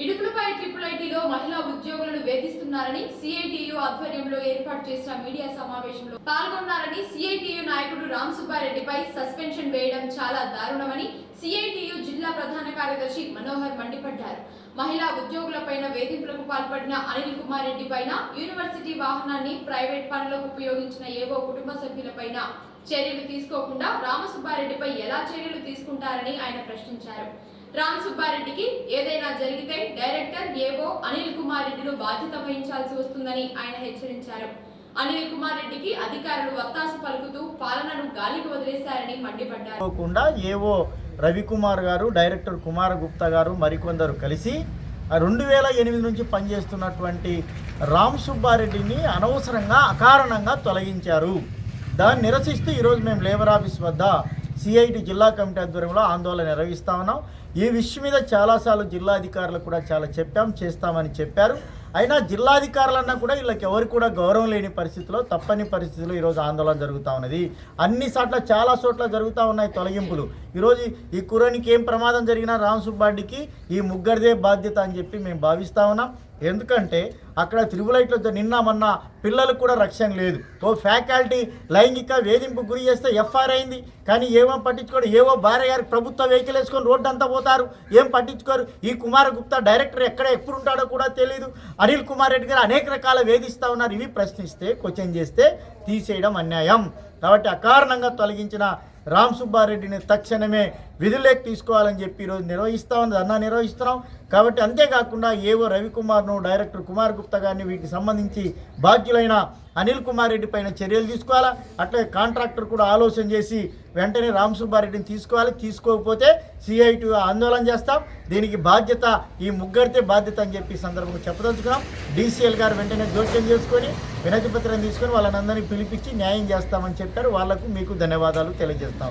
ఇడుపులపై triple ఐటీలో మహిళా ఉద్యోగులను వేధిస్తున్నారని సిఐటియు ఆధ్వర్యంలో ఏర్పాటు చేసిన మీడియా సమావేశంలో పాల్గొన్నారని సిఐటియు నాయకుడు రామ్ సుబ్బారెడ్డిపై సస్పెన్షన్ వేయడం చాలా దారుణమని సిఐటియు జిల్లా ప్రధాన కార్యదర్శి మనోహర్ మండిపడ్డారు. మహిళా ఉద్యోగులపైన వేధింపులకు పాల్పడిన అనిల్ కుమార్ రెడ్డి పైన యూనివర్సిటీ వాహనాన్ని ప్రైవేట్ పనులకు ఉపయోగించిన ఏవో కుటుంబ సభ్యులపైన చర్యలు తీసుకోకుండా రామసుబ్బారెడ్డిపై ఎలా చర్యలు తీసుకుంటారని ఆయన ప్రశ్నించారు. రామ్ సుబ్బారెడ్డికి ఏదైనా జరిగితే డైరెక్టర్ ఏవో అనిల్ కుమార్ రెడ్డిను బాధ్యత వహించాల్సి వస్తుందని ఆయన హెచ్చరించారు. అనిల్ కుమార్ రెడ్డికి అధికారులు వత్తాసు పలుకుతూ పాలనను గాలికి వదిలేశారని మండిపడ్డారు. ఏవో రవికుమార్ గారు డైరెక్టర్ కుమార్ గుప్తా గారు మరికొందరు కలిసి రెండు వేల ఎనిమిది నుంచి పనిచేస్తున్నటువంటి రామ్ సుబ్బారెడ్డిని అనవసరంగా అకారణంగా తొలగించారు. దాన్ని నిరసిస్తూ ఈరోజు మేము లేబర్ ఆఫీస్ వద్ద సిఐటి జిల్లా కమిటీ ఆధ్వర్యంలో ఆందోళన నిర్వహిస్తా ఉన్నాం. ఈ విషయం మీద చాలాసార్లు జిల్లా అధికారులకు కూడా చాలా చెప్పాం చేస్తామని చెప్పారు. అయినా జిల్లాధికారులన్నా కూడా వీళ్ళకి ఎవరు కూడా గౌరవం లేని పరిస్థితిలో తప్పని పరిస్థితిలో ఈరోజు ఆందోళన జరుగుతూ ఉన్నది. అన్ని చోట్ల చాలా చోట్ల జరుగుతూ ఉన్నాయి తొలగింపులు. ఈరోజు ఈ కురానికి ఏం ప్రమాదం జరిగినా రామ్ సుబ్బారెడ్డికి ఈ ముగ్గురిదే బాధ్యత అని చెప్పి మేము భావిస్తా ఉన్నాం. ఎందుకంటే అక్కడ త్రిబులైట్లో నిన్న మొన్న పిల్లలకు కూడా రక్షణ లేదు. ఓ ఫ్యాకల్టీ లైంగిక వేధింపు గురి చేస్తే ఎఫ్ఐఆర్ అయింది. కానీ ఏమో పట్టించుకోరు ఏవో భార్య గారికి ప్రభుత్వ వెహికల్ వేసుకొని రోడ్డు అంతా పోతారు. ఏం పట్టించుకోరు? ఈ కుమారగుప్తా డైరెక్టర్ ఎక్కడ ఎప్పుడు ఉంటాడో కూడా తెలియదు అనిల్ కుమార్ రెడ్డి గారు అనేక రకాల వేధిస్తూ ఉన్నారు. ఇవి ప్రశ్నిస్తే క్వశ్చన్ చేస్తే తీసేయడం అన్యాయం. కాబట్టి అకారణంగా తొలగించిన రామ్ సుబ్బారెడ్డిని తక్షణమే విధులేకి తీసుకోవాలని చెప్పి ఈరోజు నిర్వహిస్తా ఉంది అన్నా నిర్వహిస్తున్నాం. కాబట్టి అంతేకాకుండా ఏవో రవికుమార్ను డైరెక్టర్ కుమార్ గుప్తా గారిని వీటికి సంబంధించి బాధ్యులైన అనిల్ కుమార్ రెడ్డి పైన చర్యలు తీసుకోవాలా? అట్లే కాంట్రాక్టర్ కూడా ఆలోచన చేసి వెంటనే రామ్ సుబ్బారెడ్డిని తీసుకోవాలి. తీసుకోకపోతే సిఐటి ఆందోళన చేస్తాం. దీనికి బాధ్యత ఈ ముగ్గురితే బాధ్యత అని చెప్పి సందర్భంగా చెప్పదలుచుకున్నాం. డీసీఎల్ గారు వెంటనే జోక్యం చేసుకొని వినతిపత్రం తీసుకొని వాళ్ళని అందరినీ పిలిపించి న్యాయం చేస్తామని చెప్పారు. వాళ్ళకు మీకు ధన్యవాదాలు తెలియజేస్తాం.